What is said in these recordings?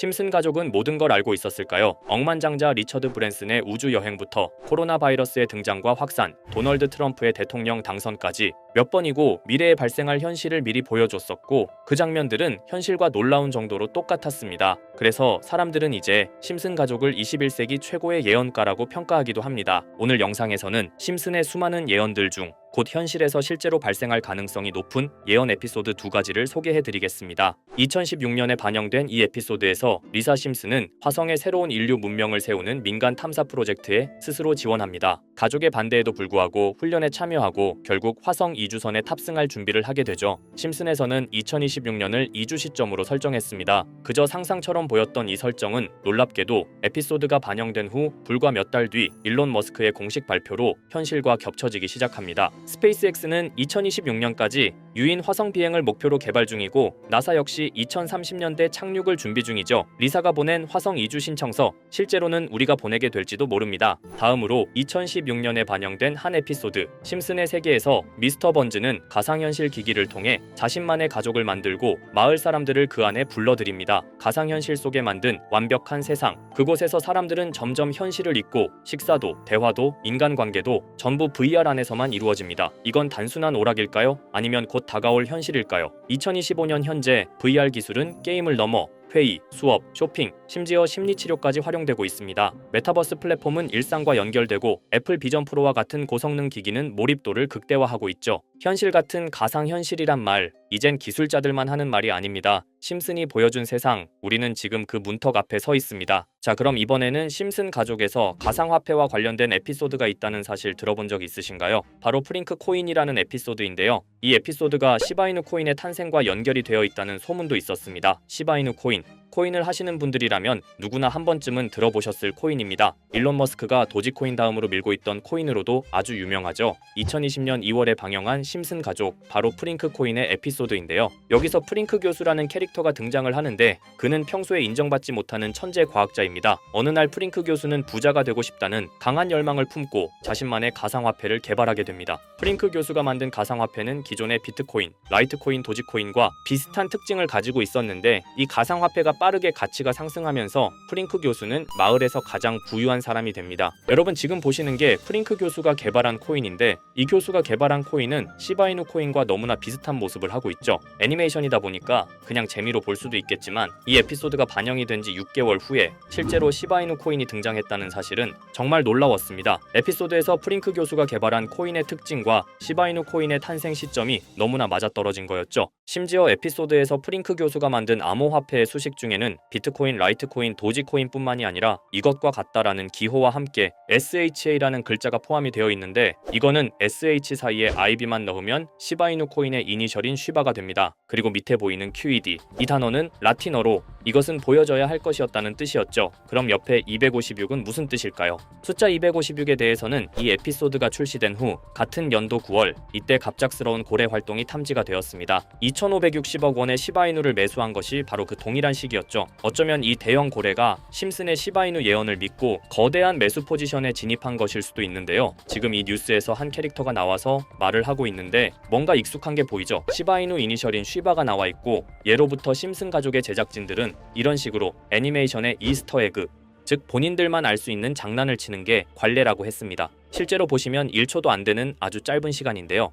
심슨 가족은 모든 걸 알고 있었을까요? 억만장자 리처드 브랜슨의 우주 여행부터 코로나 바이러스의 등장과 확산, 도널드 트럼프의 대통령 당선까지 몇 번이고 미래에 발생할 현실을 미리 보여줬었고 그 장면들은 현실과 놀라운 정도로 똑같았습니다. 그래서 사람들은 이제 심슨 가족을 21세기 최고의 예언가라고 평가하기도 합니다. 오늘 영상에서는 심슨의 수많은 예언들 중곧 현실에서 실제로 발생할 가능성이 높은 예언 에피소드 두 가지를 소개해 드리겠습니다. 2016년에 반영된 이 에피소드에서 리사 심슨은 화성의 새로운 인류 문명을 세우는 민간 탐사 프로젝트에 스스로 지원합니다. 가족의 반대에도 불구하고 훈련에 참여하고 결국 화성 이주선에 탑승할 준비를 하게 되죠. 심슨에서는 2026년을 이주 시점으로 설정했습니다. 그저 상상처럼 보였던 이 설정은 놀랍게도 에피소드가 반영된 후 불과 몇 달 뒤 일론 머스크의 공식 발표로 현실과 겹쳐지기 시작합니다. 스페이스X는 2026년까지 유인 화성 비행을 목표로 개발 중이고 나사 역시 2030년대 착륙을 준비 중이죠. 리사가 보낸 화성 이주 신청서 실제로는 우리가 보내게 될지도 모릅니다. 다음으로 2016년에 반영된 한 에피소드 심슨의 세계에서 미스터 번즈는 가상현실 기기를 통해 자신만의 가족을 만들고 마을 사람들을 그 안에 불러들입니다. 가상현실 속에 만든 완벽한 세상 그곳에서 사람들은 점점 현실을 잊고 식사도 대화도 인간관계도 전부 VR 안에서만 이루어집니다. 이건 단순한 오락일까요? 아니면 곧 다가올 현실일까요? 2025년 현재 VR 기술은 게임을 넘어 회의, 수업, 쇼핑, 심지어 심리치료까지 활용되고 있습니다. 메타버스 플랫폼은 일상과 연결되고 애플 비전 프로와 같은 고성능 기기는 몰입도를 극대화하고 있죠. 현실 같은 가상현실이란 말, 이젠 기술자들만 하는 말이 아닙니다. 심슨이 보여준 세상, 우리는 지금 그 문턱 앞에 서 있습니다. 자, 그럼 이번에는 심슨 가족에서 가상화폐와 관련된 에피소드가 있다는 사실 들어본 적 있으신가요? 바로 프링크 코인이라는 에피소드인데요. 이 에피소드가 시바이누 코인의 탄생과 연결이 되어 있다는 소문도 있었습니다. 시바이누 코인. 님. 코인을 하시는 분들이라면 누구나 한 번쯤은 들어보셨을 코인입니다. 일론 머스크가 도지코인 다음으로 밀고 있던 코인으로도 아주 유명하죠. 2020년 2월에 방영한 심슨 가족, 바로 프링크 코인의 에피소드인데요. 여기서 프링크 교수라는 캐릭터가 등장을 하는데 그는 평소에 인정받지 못하는 천재 과학자입니다. 어느 날 프링크 교수는 부자가 되고 싶다는 강한 열망을 품고 자신만의 가상화폐를 개발하게 됩니다. 프링크 교수가 만든 가상화폐는 기존의 비트코인, 라이트코인, 도지코인과 비슷한 특징을 가지고 있었는데 이 가상화폐가 빠르게 가치가 상승하면서 프링크 교수는 마을에서 가장 부유한 사람이 됩니다. 여러분 지금 보시는 게 프링크 교수가 개발한 코인인데 이 교수가 개발한 코인은 시바이누 코인과 너무나 비슷한 모습을 하고 있죠. 애니메이션이다 보니까 그냥 재미로 볼 수도 있겠지만 이 에피소드가 반영이 된 지 6개월 후에 실제로 시바이누 코인이 등장했다는 사실은 정말 놀라웠습니다. 에피소드에서 프링크 교수가 개발한 코인의 특징과 시바이누 코인의 탄생 시점이 너무나 맞아떨어진 거였죠. 심지어 에피소드에서 프링크 교수가 만든 암호화폐의 수식 중 에는 비트코인, 라이트코인, 도지코인뿐만이 아니라 이것과 같다라는 기호와 함께 SHA라는 글자가 포함이 되어 있는데 이거는 SH 사이에 IB만 넣으면 시바이누 코인의 이니셜인 쉬바가 됩니다. 그리고 밑에 보이는 QED 이 단어는 라틴어로 이것은 보여져야 할 것이었다는 뜻이었죠. 그럼 옆에 256은 무슨 뜻일까요? 숫자 256에 대해서는 이 에피소드가 출시된 후 같은 연도 9월 이때 갑작스러운 고래 활동이 탐지가 되었습니다. 2,560억 원의 시바이누를 매수한 것이 바로 그 동일한 시기였 죠. 어쩌면 이 대형 고래가 심슨의 시바이누 예언을 믿고 거대한 매수 포지션에 진입한 것일 수도 있는데요. 지금 이 뉴스에서 한 캐릭터가 나와서 말을 하고 있는데 뭔가 익숙한 게 보이죠. 시바이누 이니셜인 쉬바가 나와 있고 예로부터 심슨 가족의 제작진들은 이런 식으로 애니메이션의 이스터 에그 즉 본인들만 알 수 있는 장난을 치는 게 관례라고 했습니다. 실제로 보시면 1초도 안 되는 아주 짧은 시간인데요.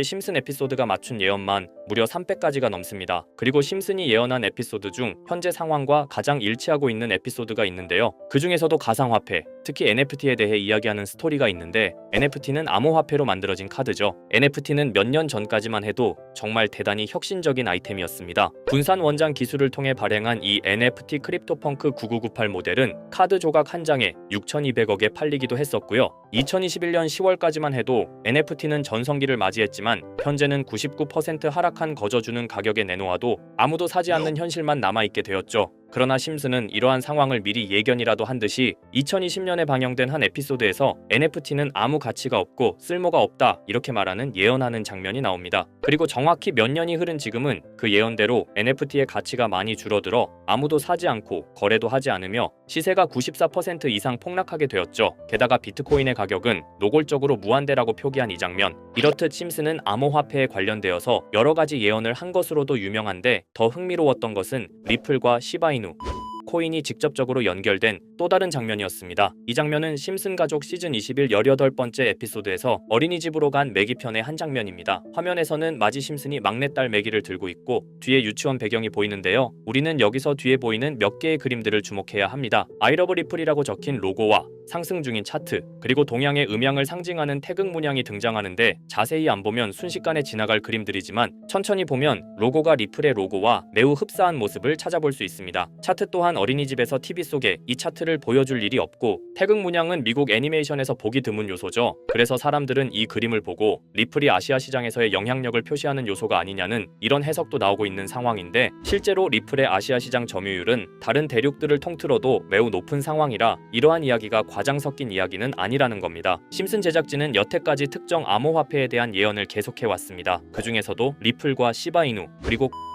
지금까지 심슨 에피소드가 맞춘 예언만 무려 300가지가 넘습니다. 그리고 심슨이 예언한 에피소드 중 현재 상황과 가장 일치하고 있는 에피소드가 있는데요. 그 중에서도 가상화폐, 특히 NFT에 대해 이야기하는 스토리가 있는데 NFT는 암호화폐로 만들어진 카드죠. NFT는 몇 년 전까지만 해도 정말 대단히 혁신적인 아이템이었습니다. 분산 원장 기술을 통해 발행한 이 NFT 크립토펑크 9998 모델은 카드 조각 한 장에 6,200억에 팔리기도 했었고요. 2021년 10월까지만 해도 NFT는 전성기를 맞이했지만 현재는 99% 하락한 거저주는 가격에 내놓아도 아무도 사지 않는 현실만 남아있게 되었죠. 그러나 심슨은 이러한 상황을 미리 예견이라도 한 듯이 2020년에 방영된 한 에피소드에서 NFT는 아무 가치가 없고 쓸모가 없다 이렇게 말하는 예언하는 장면이 나옵니다. 그리고 정확히 몇 년이 흐른 지금은 그 예언대로 NFT의 가치가 많이 줄어들어 아무도 사지 않고 거래도 하지 않으며 시세가 94% 이상 폭락하게 되었죠. 게다가 비트코인의 가격은 노골적으로 무한대라고 표기한 이 장면. 이렇듯 심슨은 암호화폐에 관련되어서 여러 가지 예언을 한 것으로도 유명한데 더 흥미로웠던 것은 리플과 시바이 누 코인이 직접적으로 연결된 또 다른 장면이었습니다. 이 장면은 심슨 가족 시즌 21 18번째 에피소드에서 어린이집으로 간 매기 편의 한 장면입니다. 화면에서는 마지 심슨이 막내딸 매기를 들고 있고 뒤에 유치원 배경이 보이는데요. 우리는 여기서 뒤에 보이는 몇 개의 그림들을 주목해야 합니다. 아이러브 리플이라고 적힌 로고와 상승 중인 차트, 그리고 동양의 음양을 상징하는 태극 문양이 등장하는데 자세히 안 보면 순식간에 지나갈 그림들이지만 천천히 보면 로고가 리플의 로고와 매우 흡사한 모습을 찾아볼 수 있습니다. 차트 또한 어린이집에서 TV 속에 이 차트를 보여줄 일이 없고 태극 문양은 미국 애니메이션에서 보기 드문 요소죠. 그래서 사람들은 이 그림을 보고 리플이 아시아 시장에서의 영향력을 표시하는 요소가 아니냐는 이런 해석도 나오고 있는 상황인데 실제로 리플의 아시아 시장 점유율은 다른 대륙들을 통틀어도 매우 높은 상황이라 이러한 이야기가 과장 섞인 이야기는 아니라는 겁니다. 심슨 제작진은 여태까지 특정 암호화폐에 대한 예언을 계속해 왔습니다. 그 중에서도 리플과 시바이누 그리고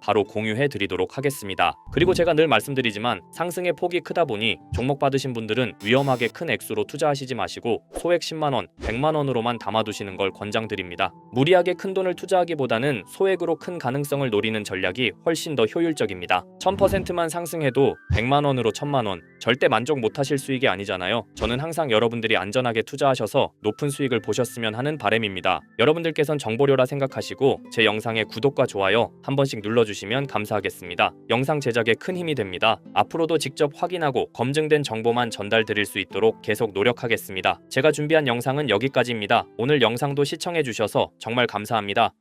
바로 공유해 드리도록 하겠습니다. 그리고 제가 늘 말씀드리지만 상승의 폭이 크다 보니 종목 받으신 분들은 위험하게 큰 액수로 투자하시지 마시고 소액 10만 원, 100만 원으로만 담아두시는 걸 권장드립니다. 무리하게 큰 돈을 투자하기보다는 소액으로 큰 가능성을 노리는 전략이 훨씬 더 효율적입니다. 1000%만 상승해도 100만 원으로 1000만 원 절대 만족 못하실 수익이 아니잖아요. 저는 항상 여러분들이 안전하게 투자하셔서 높은 수익을 보셨으면 하는 바람입니다. 여러분들께선 정보료라 생각하시고 제 영상에 구독과 좋아요 한 번씩 눌러주시면 감사하겠습니다. 영상 제작에 큰 힘이 됩니다. 앞으로도 직접 확인하고 검증된 정보만 전달드릴 수 있도록 계속 노력하겠습니다. 제가 준비한 영상은 여기까지입니다. 오늘 영상도 시청해주셔서 정말 감사합니다.